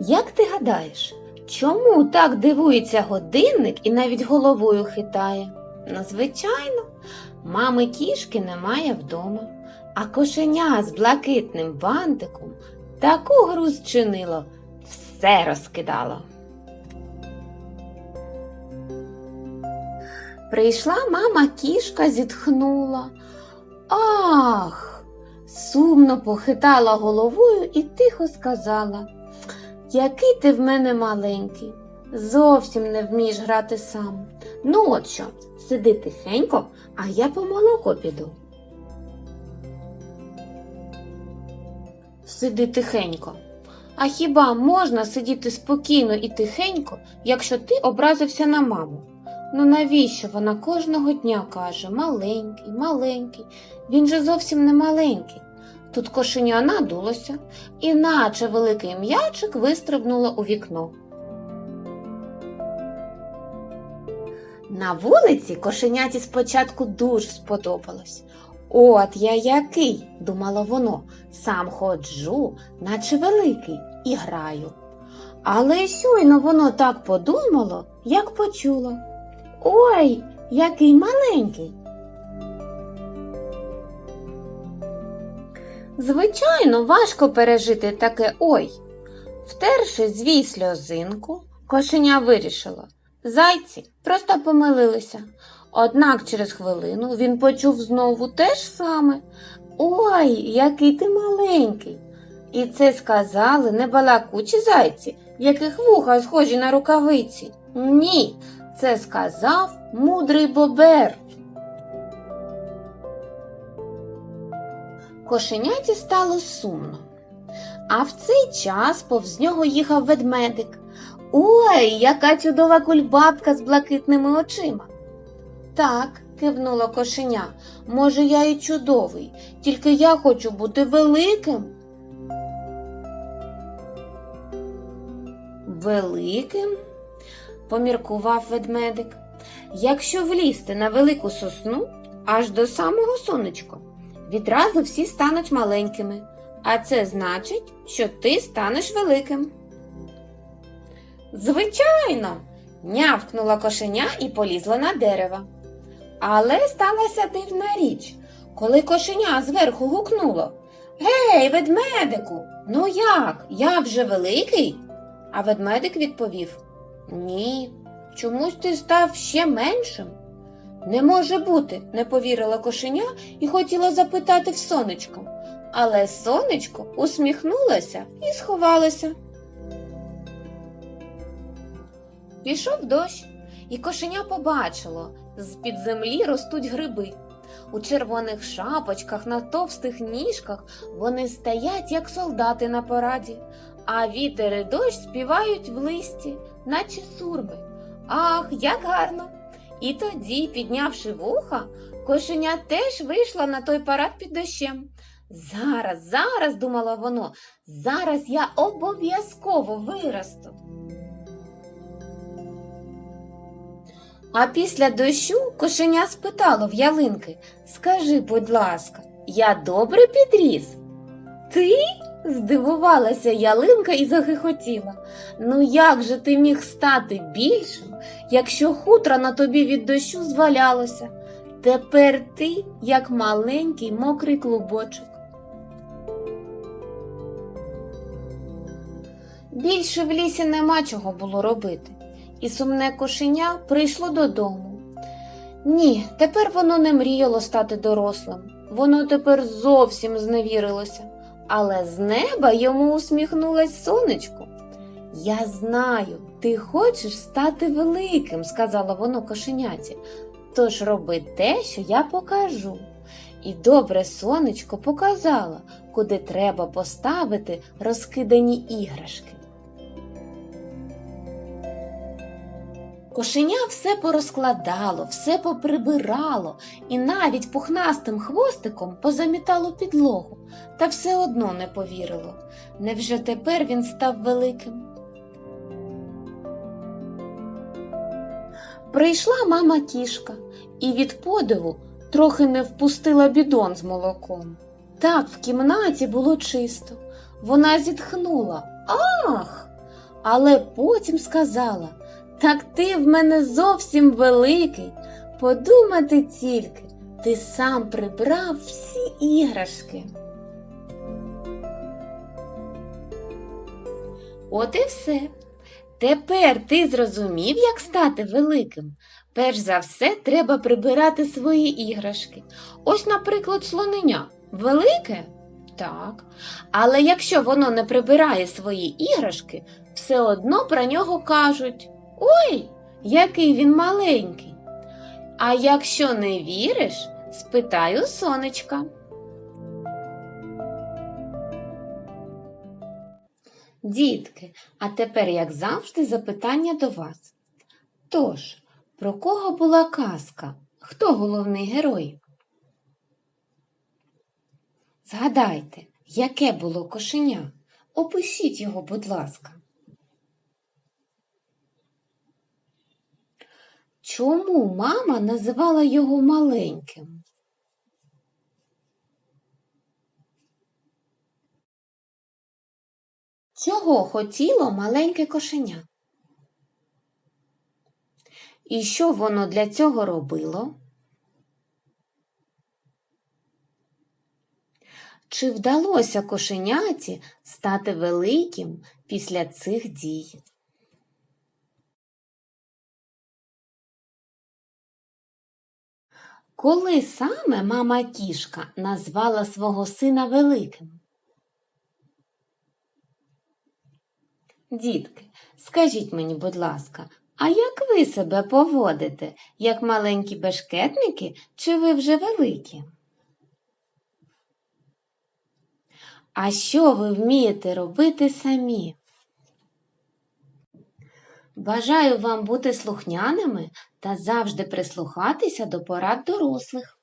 Як ти гадаєш, чому так дивується годинник і навіть головою хитає? Ну, звичайно, мами кішки немає вдома, а кошеня з блакитним бантиком таку гру зчинило, все розкидало. Прийшла мама кішка, зітхнула. Ах! Сумно похитала головою і тихо сказала. Який ти в мене маленький, зовсім не вмієш грати сам. Ну от що, сиди тихенько, а я по молоко піду. Сиди тихенько. А хіба можна сидіти спокійно і тихенько, якщо ти образився на маму? Ну навіщо вона кожного дня каже маленький, маленький, він же зовсім не маленький. Тут кошеня надулося, іначе великий м'ячик вистрибнуло у вікно. На вулиці кошеняті спочатку дуже сподобалось. От я який, думало воно, сам ходжу, наче великий, і граю. Але щойно воно так подумало, як почуло. Ой, який маленький. Звичайно, важко пережити таке ой. Втерши звій сльозинку, кошеня вирішило. Зайці просто помилилися. Однак через хвилину він почув знову те ж саме. Ой, який ти маленький. І це сказали не балакучі зайці, яких вуха схожі на рукавиці. Ні, це сказав мудрий бобер. Кошеняті стало сумно. А в цей час повз нього їхав ведмедик. Ой, яка чудова кульбабка з блакитними очима. Так, кивнуло кошеня, може, я і чудовий, тільки я хочу бути великим. Великим? поміркував ведмедик. Якщо влізти на велику сосну аж до самого сонечка, відразу всі стануть маленькими, а це значить, що ти станеш великим. Звичайно, нявкнула кошеня і полізла на дерево. Але сталася дивна річ, коли кошеня зверху гукнуло Гей, ведмедику, ну як? Я вже великий? А ведмедик відповів Ні, чомусь ти став ще меншим. Не може бути, не повірила кошеня і хотіла запитати в сонечко. Але сонечко усміхнулося і сховалося. Пішов дощ, і кошеня побачило, з-під землі ростуть гриби. У червоних шапочках на товстих ніжках вони стоять, як солдати на параді, а вітер і дощ співають в листі, наче сурми. Ах, як гарно! І тоді, піднявши вуха, кошеня теж вийшла на той парад під дощем. Зараз, зараз, думала воно, зараз я обов'язково виросту. А після дощу кошеня спитало в ялинки Скажи, будь ласка, я добре підріс? Ти? Здивувалася ялинка і захихотіла. Ну як же ти міг стати більшим, якщо хутро на тобі від дощу звалялося? Тепер ти, як маленький мокрий клубочок. Більше в лісі нема чого було робити, і сумне кошеня прийшло додому. Ні, тепер воно не мріяло стати дорослим, воно тепер зовсім зневірилося, але з неба йому усміхнулось сонечко. Я знаю, ти хочеш стати великим, сказала воно кошеняті. Тож роби те, що я покажу. І добре сонечко показало, куди треба поставити розкидані іграшки. Кошеня все порозкладало, все поприбирало і навіть пухнастим хвостиком позамітало підлогу, та все одно не повірило. Невже тепер він став великим? Прийшла мама кішка і від подиву трохи не впустила бідон з молоком. Так в кімнаті було чисто. Вона зітхнула. Ах! але потім сказала: Так ти в мене зовсім великий. Подумати тільки, ти сам прибрав всі іграшки. От і все. Тепер ти зрозумів, як стати великим. Перш за все, треба прибирати свої іграшки. Ось, наприклад, слоненя. Велике? Так. Але якщо воно не прибирає свої іграшки, все одно про нього кажуть Ой, який він маленький. А якщо не віриш, спитай у сонечка. Дітки, а тепер, як завжди, запитання до вас. Тож, про кого була казка? Хто головний герой? Згадайте, яке було кошеня? Опишіть його, будь ласка. Чому мама називала його маленьким? Чого хотіло маленьке кошеня? І що воно для цього робило? Чи вдалося кошеняті стати великим після цих дій? Коли саме мама кішка назвала свого сина великим? Дітки, скажіть мені, будь ласка, а як ви себе поводите, як маленькі бешкетники, чи ви вже великі? А що ви вмієте робити самі? Бажаю вам бути слухняними та завжди прислухатися до порад дорослих.